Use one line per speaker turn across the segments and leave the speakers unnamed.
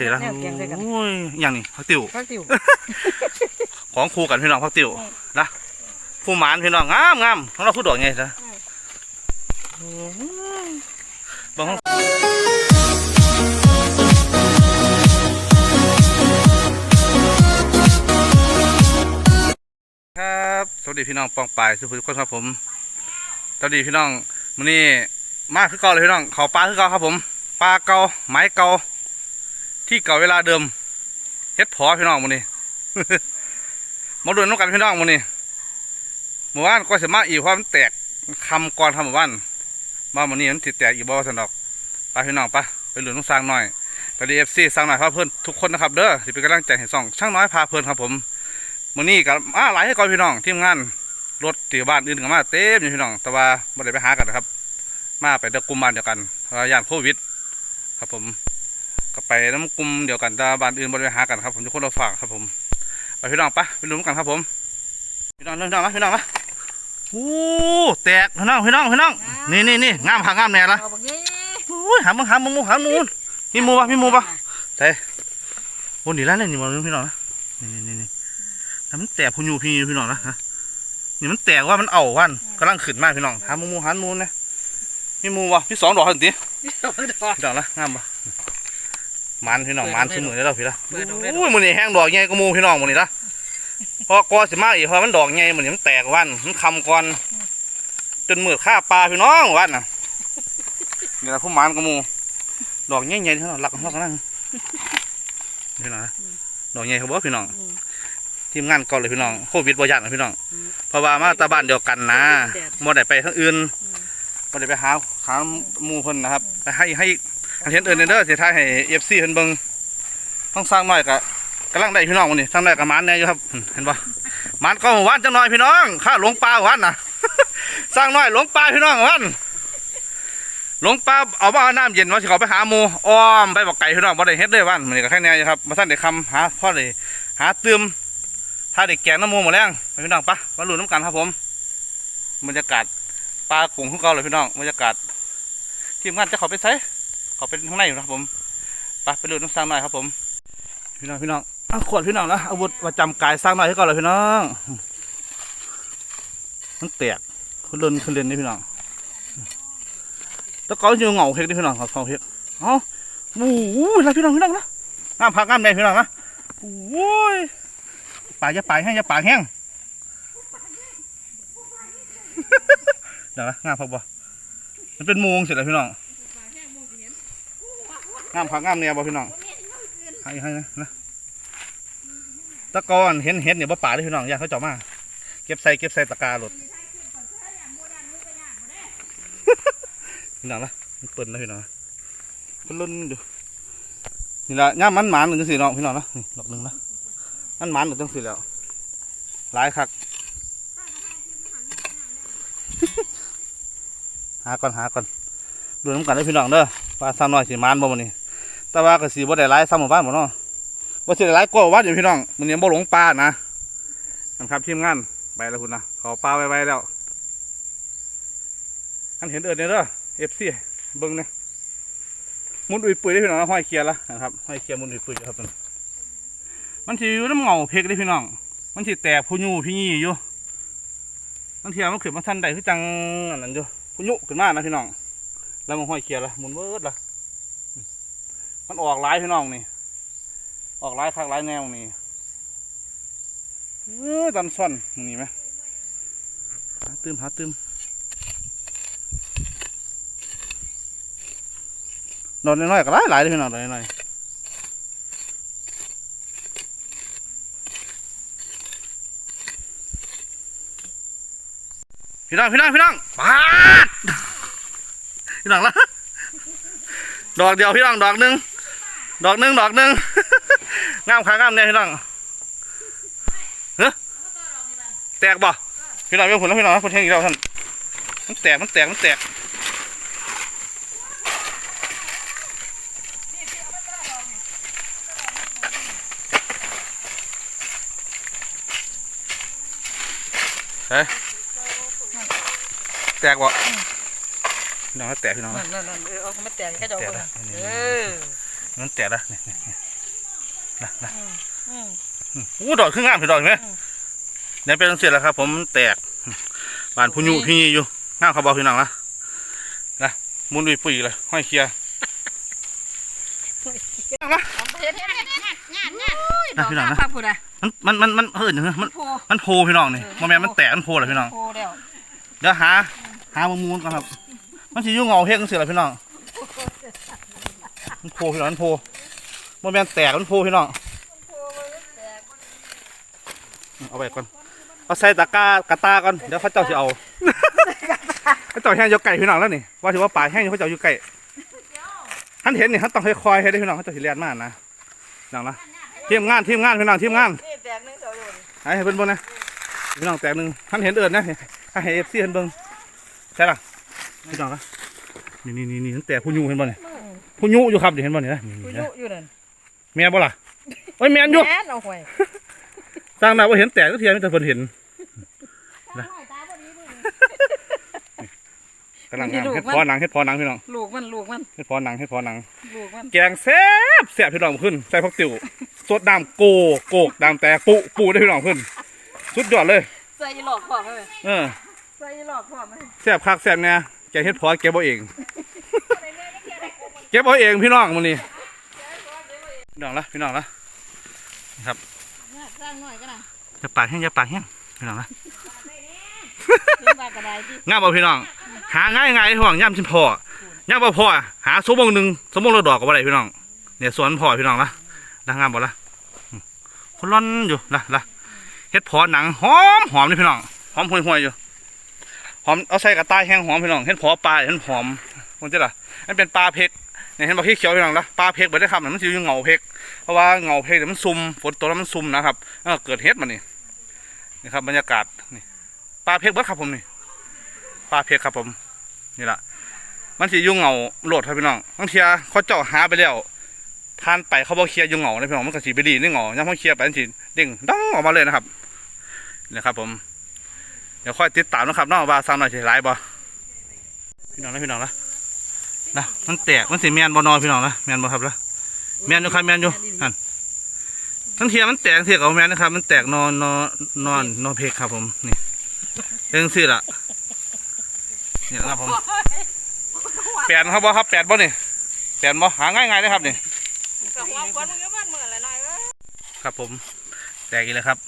เดี๋ยวละ
แนวเกียงใส่กัน
โอ้ยอย่างนี้พักติว
พักติว
ของครูกันพี่น้องพักติวนะผู้หมานพี่น้องงามงามของเราพูดดอกไงซะบางห้องครับสวัสดีพี่น้องปองปายสุภุทุกคนครับผมสวัสดีพี่น้องมื้อนี้มาคือเก่าเลยพี่น้องเขาปลาคือเก่าครับผมปลาเก่าไม้เก่า ที่เก่าเวลาเดิมเฮ็ดพอพี่น้องมื้อนี้มาดูน้ำกันพี่น้องมื้อนี้หมู่บ้านก็สามารถอีกเพรามแตกคำก่อนทำหมู่บ้านมามื้อนี้มันติดแตกอีกบ่สันดอกไปพี่น้องไปไปหลุนน้องสร้างหน่อยตอนนี้เอฟซีสร้างหน่อยพาเพื่อนทุกคนนะครับเด้อสิเป็นกำลังใจให้ส่องช่างน้อยพาเพื่อนครับผมมื้อนี้ก็มาหลายให้ก่อนพี่น้องทีมงานรถที่บ้านอื่นก็มาเต็มอยู่พี่น้อง แต่ว่าบ่ได้ไปหากันนะครับ มาไปเดยวกลุ่มบ้านเดียวกันระย่านโควิด ครับผม ก็ไปน้ำกลุ่มเดียวกันแต่บ้านอื่นบ่ได้ไปหากันครับผมทุกคนเราฝากครับผม ไปพี่น้องปะไปลุ้นกันครับผม พี่น้องพี่น้องมาพี่น้องมาโอ้แตกพี่น้องพี่น้องพี่น้องนี่นี่นี่งามขางามแน่ละ
เอาบักนี้
โอ้ยหามึงหามึงหามึงมีหมูปะมีหมูปะใช่โอ้นี่แล้วเนี่ยนี่มันพี่น้องนะนี่นี่นี่แต่มันแตกพูยูพี่พี่น้องนะฮะนี่มันแตกว่ามันเอาวันกำลังขึ้นมากพี่น้องหามงูหาหมูนะมีหมูปะพี่สองดอกทันที
ดอกดอก
น้องนะงามปะ มันพี่น้องมันสมือได้แล้วพี่ละ
เปิดดอกได้ดอก
โอ้ยมันนี่แห้งดอกใหญ่กว่าหมูพี่น้องมันนี่ละพอกอสิมาอีกเพราะมันดอกใหญ่มันนี่มันแตกวันมันคำก่อนจนมือฆ่าปลาพี่น้องวันน่ะเดี๋ยวผู้หมานกับหมูดอกใหญ่ๆที่เราหลักของเรากันนั่งพี่น้องนะดอกใหญ่เขาบอกพี่น้อง
อืม
ทีมงานเก่าเลยพี่น้องโควิดบ่ยันนะพี่น้องเพราะว่ามาตาบ้านเดียวกันนะบ่ได้ไปทางอื่นบ่ได้ไปหาหาหมู่เพิ่นนะครับไปให้ให้อัน เห็นเอิ้นเด้อสิท้ายให้ FC เพิ่นเบิ่งต้องสร้างน้อยก็กำลังได้พี่น้องมื้อนี้สร้างได้กับมานแน่อยู่ครับ เห็นบ่หมานก็หมู่านจังน้อยพี่น้องข้าหลวงป่าหมู่านนะสร้างน้อยหลวงป่าพี่น้องหมู่านหลวงป่าเอาบ่เอาน้ำเย็นว่าสิเขาไปหาหมูอ้อมไปบอกไก่พี่น้องบ่ได้เฮ็ดเลยบ้านมื้อนี้ก็แค่แน่อยู่ครับบ่ทันได้คำหาพ่อได้หาเติมถ้าเด็กแกงน้ำมูหมดแล้วไปพี่น้องปะมาลุ้นน้ำกันครับผมบรรยากาศปลากุ้งของเราเลยพี่น้องบรรยากาศทีมงานจะเขาไปใส่ เขาเป็นข้างในอยู่นะครับผมไปไปลุ้นน้ำสร้างหน่อยครับผม พี่น้องพี่น้องเอาขวดพี่น้องนะอาวุธประจำกายสร้างหน่อยให้ก่อนเลยพี่น้องมันแตกขึ้นเล่นขึ้นเล่นนี่พี่น้องแล้วก็ยังเหงาเฮ็ดนี่พี่น้องเขาเขาเฮ็ดเอ้าโอ้โหแล้วพี่น้องพี่น้องนะน้ำพักน้ำแดงพี่น้องนะโอ้ยปลาจะปลาแห้งจะปลาแห้งเดี๋ยวนะงามพักบ่มันเป็นโมงเสร็จแล้วพี่น้อง งามพักงามเนี่ยบ่พี่น้องให้ให้นะนะตะกอนเห็นเห็นเนี่ยบ่ป่าเลยพี่น้องอยากเขาเจาะมา เก็บใส่เก็บใส่ตะกร้าหลดพี่น้องนะมันเปิดนะพี่น้องนะมันลุ่นอยู่นี่ละย่ามมันหมานหนึ่งจังสี่น้องพี่น้องนะนี่ดอกหนึ่งนะมันมันหรือต้องสิแล้วหลายคักหาก่อนหาก่อนดูน้ำกันได้อพี่น้องเด้อปลาซ้ำน้อยสิมันบ่มันนี่ แต่ว่าก็สิบ่ได้หลายซ้ำหมู่บ้านบ่เนาะบ่สิได้หลายกว่าวัดอยู่พี่น้องมันนี้บ่หลงปลานะนั่นครับทีมงานไปแล้วคุณนะขาปลาไว้ๆแล้วอันเห็นเอิดเนี่ยเด้อ FC เบิ่งเนี่ยมุนอุ้ยปุ๋ยได้พี่น้องห้อยเคียร์ละนะครับห้อยเคียร์มุนอุ้ยปุ๋ยครับตอนมันสิอยู่น้ำเงาเพกเลยพี่น้อง มันสิแตกพูยูพี่ยี่อยู่มันเทียมันขึ้นมาทันใดคือจังอันนั้นอยู่พูยุขึ้นมานะพี่น้องแล้วมันห้อยเคียร์ละมุนเวิร์ดละ มันออกหลายพี่น้องนี่ ออกหลายคักหลายแนวนี่เออดันซ่อนมึงนี่ไหมหาตื้มหาตื้มดอกน้อยๆก็หลายหลายเลยพี่น้องดอกน้อยพี่น้อง พี่น้อง พี่น้องปาดพี่น้องละดอกเดียวพี่น้อง ดอกหนึ่ง ดอกหนึ่งดอกหนึ่งงามขางามเนี่ยพี่น้องเฮ้ยแตกบ่พี่น้องเรื่องผลแล้วพี่น้องคนเท่งอีกแล้วท่านมันแตกมันแตกมันแตกเฮ้ยแตกบ่พี่น้องมันแตกพี่น้อง
นั่
นะ
นนั่นนั่นเออเอามาแตกแค่ดอก
แตก
เบิ่ง
นะ
เออ
มันแตกนะนี่นี่นี่นะนะ
อืม
อู้ดอกขึ้นงามพี่ดอกเห็นไหม
อืม
เนี่ยเป็นเสร็จแล้วครับ ผมแตกบานพุญุพี่อยู่งามเขาบอกพี่น้องนะนะมุนดุยปุ๋ยเลยห้อยเคลียร์นะ
เอาไปเฮ็ดเฮ็ดเฮ็ดงานงานงาน
นะพี่น้องนะ
พักพุ่นอะ
มันมันมันมันเฮ้ยมัน
โพ
มันโพพี่น้องนี่
เออ
มันแม่นมันแตกมันโพเลยพี่น้อง
โพแล้ว
เดี๋ยวหา หามามูลก่อนครับ มันสิอยุ่งเงาเฮ็ดจังซี่ล่ะพี่น้อง มันโพพี่น้องมันโพมันแม่นแตกมันโพพี่น้องเอาไปก่อนเอาใส่ตะกร้ากระตาก่อนเดี๋ยวเขาเจ้าสิเอาเขาเจ้าแห้งอยกไก่พี่น้องแล้วนี่ว่าถือว่าป่าแห้งเขาเจ้าอยู่ไก่ท่านเห็นนี่ท่านต้องค่อยๆให้ได้พี่น้องเขาเจ้าสิเรียนมากนะน้องนะทีมงานทีมงานพี่น้องทีมงาน
นี่แตกนึงเดียวอยู่นี่
ให้ให้เพิ่นเบิ่งนะพี่น้องแตกหนึ่งท่านเห็นเอิญนะให้เอฟซีเพิ่นเบิ่งใช่ล่ะพี่น้องนะนี่นี่นี่นี่ท่านแตกผู้ยูเห็นบ่เนี่ย ผู้ยูอยู่ครับเดี๋ยวเห็นบ่เนี่ยนะนี่
กู
นี่
อยู่
นะ
อยู่นั่น
แม่นบ่ล่ะโอ้ยแม่นอยู่
แม่นเอาหวย
สร้างหน้าว่าเห็นแตกก็เทียมแต่เพิ่นเห็นกำลังงามเฮ็ดพอหนังเฮ็ดพอหนังพี่น้อง
ลูกมันลูกมัน
เฮ็ดพอหนังเฮ็ดพอหนัง
ลูกมัน
แกงแซ่บแซ่บพี่น้องขึ้นใส่ผักติ๋วสดน้ำโกโกกน้ำแตกปุปุได้พี่น้องขึ้นสุดยอดเลย
ใส่หลอกพร้อมเลย
เออ
ใส่หลอกพร้อมเลย
แซ่บคักแซ่บเนี่ยแกเฮ็ดพอเก็บเอาเอง เก็บเอาเองพี่น้องมื้อนี้พี่น้องละพี่น้องละ
เนี่ยสร้างหน่อยก็นะ
อย่าปากแห้งอย่าปากแห้งพี่น้องละ
ถึงบากระไดที่
งามบ่พี่น้อง หาง่ายง่ายๆห่วงย่ำชิมพอย่ำบ่พอหาสมงหนึ่งสมงละดอกก็บ่ได้พี่น้องเนี่ยสวนพอพี่น้องละละงามบ่ละอืมคนร้อนอยู่ละละเฮ็ดพอหนังหอมหอมนี่พี่น้องหอมห่วยๆอยู่หอมเอาใส่กระต่ายแห้งหอมพี่น้องเฮ็ดพอปลาเห็นหอมมันจะล่ะมันเป็นปลาเพก เนี่ยเห็นบ่ขี้เขียวพี่น้องละปลาเพกบ่ได้ครับมันสิอยู่เงาเพกเพราะว่าเงาเพกเนี่ยมันซุ่มฝนตกแล้วมันซุ่มนะครับเออเกิดเฮ็ดมานี่นี่ครับบรรยากาศนี่ปลาเพกเบิดครับผมนี่ปลาเพกครับผมนี่ละมันสิยุ่งเหงาโหลดครับพี่น้องบางเทียเขาเจาะหาไปแล้วทานไปเขาบอกเคลียร์ยุ่งเหงาเลยพี่น้องมันก็สีไปดีนี่เหงาย่ำเขาเคลียร์ไปมันสิเด้งดังออกมาเลยนะครับนี่นะครับผมเดี๋ยวค่อยติดตามนะครับน้องว่าซ้ำหน่อยสิไลายบ่พี่น้องนะพี่น้องนะ นะมันแตกมันสิแมนบ่นอนพี่น้องนะแมนบ่ครับละแมนอยู่ครับแมนอยู่นั่นทั้งเทียมันแตกเทียกับแมนนะครับ มันแตกนอนนอนนอนนอนเพกครับผมนี่เรื่องสิล่ะเนี่ยครับผมแปดครับบ่ครับแปดบ่นี่แปดบ่หาง่ายๆเลยครับนี่
กับหัวควันมึงก็มันเหมือนอะไรหน่อยเว้ย
ครับผมแตกอีกแล้วครับ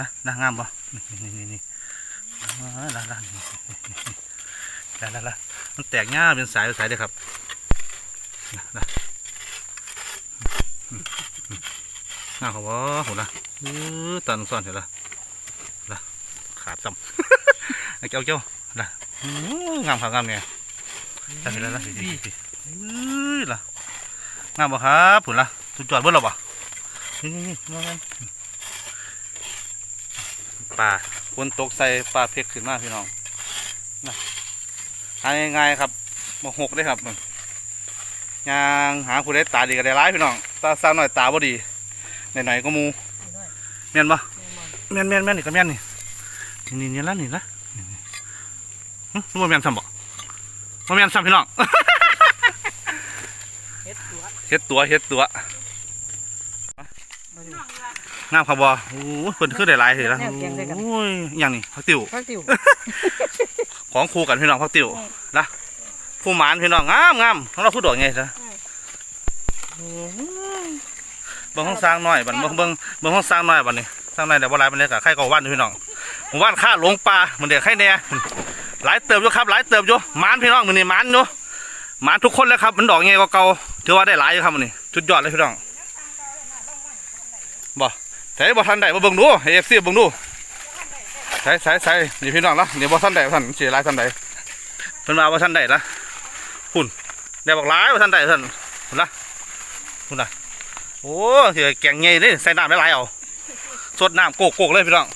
นะนะงามบ่นี่นี่นี่นี่ละละนี่ละละละ มันแตกง่าเป็นสายเป็นสายเลยครับนะนะงาเขาบ่โหนะเออตันซ่อนเห็นละละขาดซ้ำไอ้เจ้าเจ้าละงามครับงามเนี่ยละเห็นแล้วละพี่พี่เอ้ยละงามบ่ครับผุนละสุดยอดเบิ่แล้วบ่นี่นี่นี่มากันปลาคนตกใส่ปลาเพกขึ้นมาพี่น้องนะ หาง่ายๆครับมาหกได้ครับมันยางหาผู้ได้ตาดีก็ได้ร้ายพี่น้องตาสร้างหน่อยตาบ่ดีไหนๆก็หมูแม่นบ่แม่นแม่นแม่นนี่ก็แม่นนี่นี่นี่นี่ละนี่ละนี่นี่หึรู้ว่าแม่นซ้ำบ่ว่าแม่นซ้ำพี่น้อง
เฮ็ดตัว
เฮ็ดตัวเฮ็ดตัวงามครับบ่โอ้ยเพิ่นคือได้หลายเถอะละโอ้ยอหย่างนี้พักติว
พักติว
ของครูกันพี่น้องพักติวนะผู้หมานพี่น้องงามงามของเราพูดดอกไงซะเบิ่งห้องสร้างน้อยบัดเบิ่งเบิ่งเบิ่งห้องสร้างน้อยบัดนี้สร้างน้อยแต่บ่หลายมันเลยก็ใครก็วันอยู่พี่น้องหมู่บ้านข้าหลงป่ามันเด็กใครแน่หลายเติบอยู่ครับหลายเติบอยู่หมานพี่น้องมื้อนี้หมานอยู่หมานทุกคนเลยครับมันดอกไงก็เก่าถือว่าได้หลายอยู่ครับมื้อนี้สุดยอดเลยพี่น้องบ่ใส่บ่ทันได้บ่เบิ่งดูให้ FC เบิ่งดูใส่ใส่ใส่นี่พี่น้องละนี่บ่ทันได้บ่ทันสิหลายทันได้เพิ่นว่าบ่ทันได้ละพุ่นได้บอกหลายบ่ทันได้ท่านพุ่นละพุ่นละโอ้สิแกงใหญ่เด้ใส่น้ำหลายๆเอาสดน้ำโกกๆเลยพี่น้อง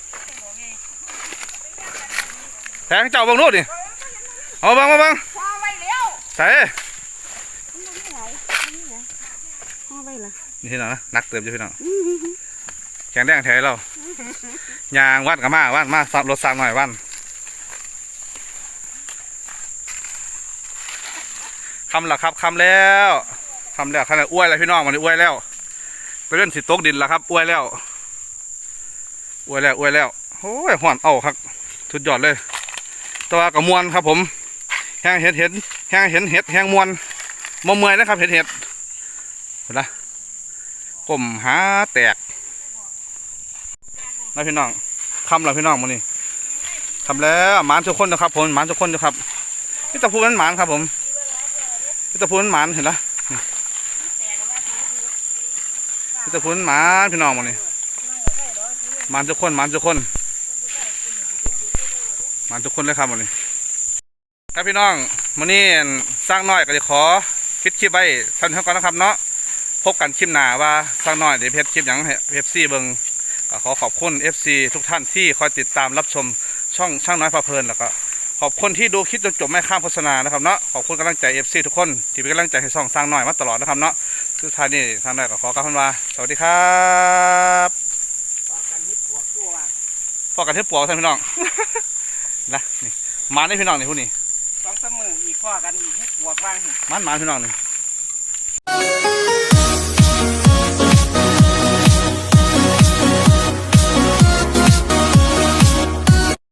แทงเจ้าเบิ่งดูดิเอาเบิ่งมาเบิ่ง
พอไว้แล้ว
ใส่
พอไว้ละ
นี่พี่น้องนะนักเติมอยู่พี่น้อง แข็งแดงแท้เรายางวัดกับมาวัดมารถสามหน่อยวันคำละครับคำแล้วคำแล้วคำแล้วอ้วยแล้วพี่น้องมันนี้อ้วยแล้วไปเล่นสิตกดินแล้วครับอวยแล้วอวยแล้วอวยแล้วโอ้ยห่อนเอาครับสุดยอดเลยแตัวากับมวนครับผมแห้งเห็ดเห็ดแห้งเห็นเห็ดแห้งมวนมเมื่อยนะครับเห็ดเห็ดเห็นละก้มหาแตก นะพี่น้องคำแล้วพี่น้องมันนี่คำแล้วหมานทุกคนนะครับผมหมานทุกคนนะครับนี่ตะพูนั้นหมานครับผมนี่ตะพูนั้นหมานเห็นละพี่ตะพุนหมานพี่น้องมานี่หมานทุกคนหมานทุกคนหมานทุกคนเลยครับมานี่ครับพี่น้องมื้อนี้สร้างน้อยก็จะขอคิดคลิปไว้ท่านเท่ากันนะครับเนาะพบกันคลิปหน้าว่าสร้างน้อยเดี๋ยวเพจคลิปหยังให้เอฟซีเบิง ขอขอบคุณ FC ทุกท่านที่คอยติดตามรับชมช่องช่างน้อยพาเพลินแล้วก็ขอบคุณที่ดูคลิปจนจบไม่ข้ามโฆษณานะครับเนาะขอบคุณกำลังใจ FC ทุกคนที่เป็นกำลังใจให้ช่องสร้างน้อยมาตลอดนะครับเนาะสุดท้ายนี่ทางได้ก็ขอกล่าวคำว่าสวัสดีครับ
ต่อกันฮิตหัวตัว
พอกันเทปปัวท่านพี่น้องนะนี่หมาได้พี่น้องนี่ผู้นี้
สองเสมออีกข้อกันอีกฮิตบวกว่าง
หมันหมาพี่น้องนี่